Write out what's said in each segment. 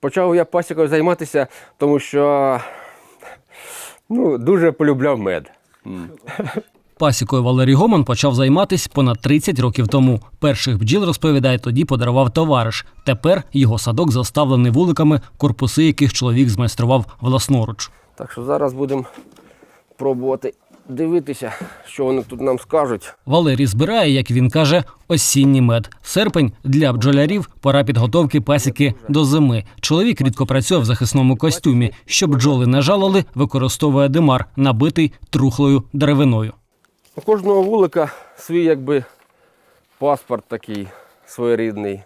Почав я пасікою займатися, тому що ну, дуже полюбляв мед. Пасікою Валерій Гоман почав займатися понад 30 років тому. Перших бджіл, розповідає, тоді подарував товариш. Тепер його садок заставлений вуликами, корпуси яких чоловік змайстрував власноруч. Так що зараз будемо пробувати дивитися, що вони тут нам скажуть. Валерій збирає, як він каже, осінній мед. Серпень для бджолярів пора підготовки пасіки до зими. Чоловік рідко працює в захисному костюмі. Щоб бджоли не жалили, використовує димар, набитий трухлою деревиною. У кожного вулика свій якби паспорт такий своєрідний.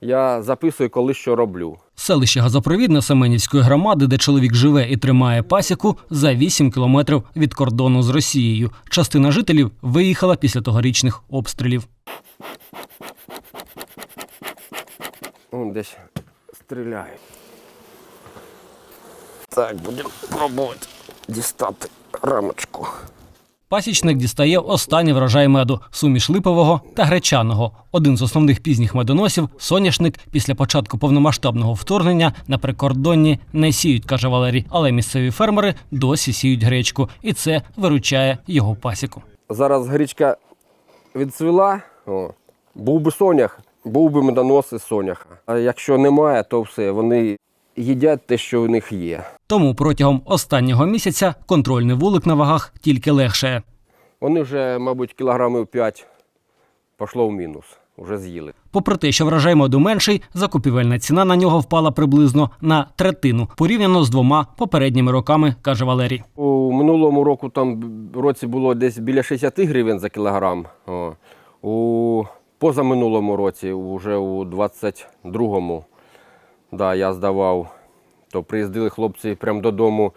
Я записую, коли що роблю. Селище Газопровідне Семенівської громади, де чоловік живе і тримає пасіку, за 8 кілометрів від кордону з Росією. Частина жителів виїхала після тогорічних обстрілів. Вон десь стріляють. Так, будемо пробувати дістати рамочку. Пасічник дістає останній врожай меду суміш липового та гречаного. Один з основних пізніх медоносів соняшник після початку повномасштабного вторгнення на прикордонні не сіють, каже Валерій. Але місцеві фермери досі сіють гречку, і це виручає його пасіку. Зараз гречка відцвіла, о, був би сонях, був би медонос із соняха. А якщо немає, то все, вони їдять те, що в них є. Тому протягом останнього місяця контрольний вулик на вагах тільки легшає. Вони вже, мабуть, кілограмів 5 пішло в мінус, вже з'їли. Попри те, що врожай меду менший, закупівельна ціна на нього впала приблизно на третину порівняно з двома попередніми роками, каже Валерій. У минулому року там році було десь біля 60 гривень за кілограм. О. У позаминулому році, вже у 22-му, да, я здавав, то приїздили хлопці прямо додому,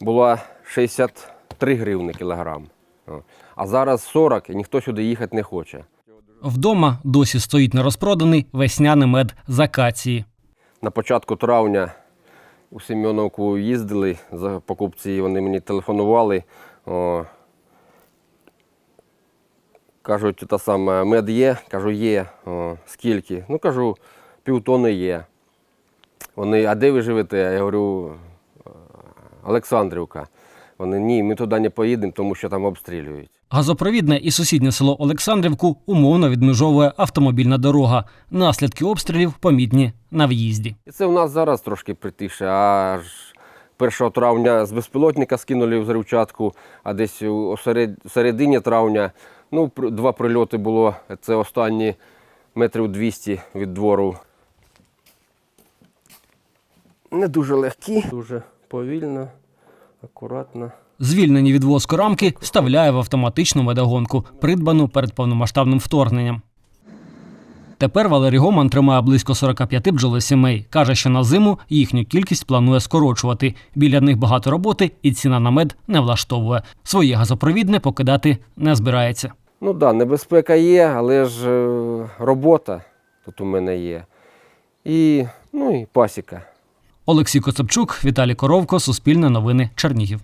була 63 гривни кілограм. А зараз 40 і ніхто сюди їхати не хоче. Вдома досі стоїть нерозпроданий весняний мед з акації. На початку травня у Семеновку їздили за покупці, вони мені телефонували. О, кажуть, та саме мед є? Кажу, є. О, скільки? Ну, кажу, півтони є. Вони, а де ви живете? Я говорю, «Е, Олександрівка. Вони ні, ми туди не поїдемо, тому що там обстрілюють. Газопровідне і сусіднє село Олександрівку умовно відмежовує автомобільна дорога. Наслідки обстрілів помітні на в'їзді. І це у нас зараз трошки притише. Аж 1 травня з безпілотника скинули взривчатку, а десь у середині травня ну, два прильоти було. Це останні метрів 200 від двору. Не дуже легкі, дуже повільно, акуратно. Звільнені від воску рамки вставляє в автоматичну медогонку, придбану перед повномасштабним вторгненням. Тепер Валерій Гоман тримає близько 45 бджолосімей. Каже, що на зиму їхню кількість планує скорочувати. Біля них багато роботи і ціна на мед не влаштовує. Своє газопровідне покидати не збирається. Ну так, да, небезпека є, але ж е, робота тут у мене є. І, ну, і пасіка. Олексій Коцепчук, Віталій Коровко, Суспільне новини, Чернігів.